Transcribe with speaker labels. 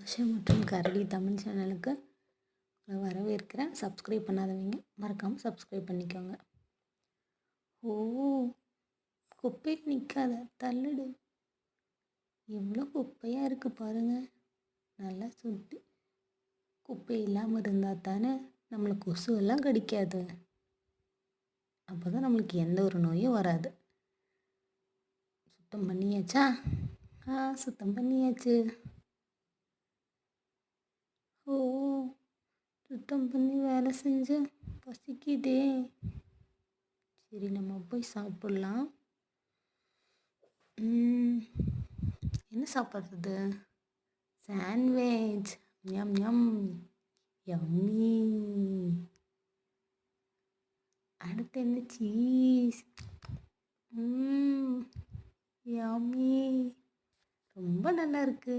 Speaker 1: ஆஷா மற்றும் கரடி தமிழ் சேனலுக்கு வரவேற்கிறேன். சப்ஸ்கிரைப் பண்ணாதவங்க மறக்காமல் சப்ஸ்கிரைப் பண்ணிக்கோங்க. ஓ குப்பையில் நிற்காத தள்ளுடு. எவ்வளோ குப்பையாக இருக்குது பாருங்கள் நல்லா சுட்டு. குப்பை இல்லாமல் இருந்தால் தானே நம்மளை கொசுவெல்லாம் கடிக்காது. அப்போ தான் நம்மளுக்கு எந்த ஒரு நோயும் வராது. சுத்தம் பண்ணியாச்சா? ஆ சுத்தம் பண்ணியாச்சு ஓ சுத்தம் பண்ணி வேலை செஞ்சு பசிக்குதே. சரி நம்ம போய் சாப்பிட்லாம். என்ன சாப்பிட்றது சாண்ட்விச் ஞம் ஞம் யம்மி அடுத்து என்ன? சீஸ் யம்மி ரொம்ப நல்லா இருக்குது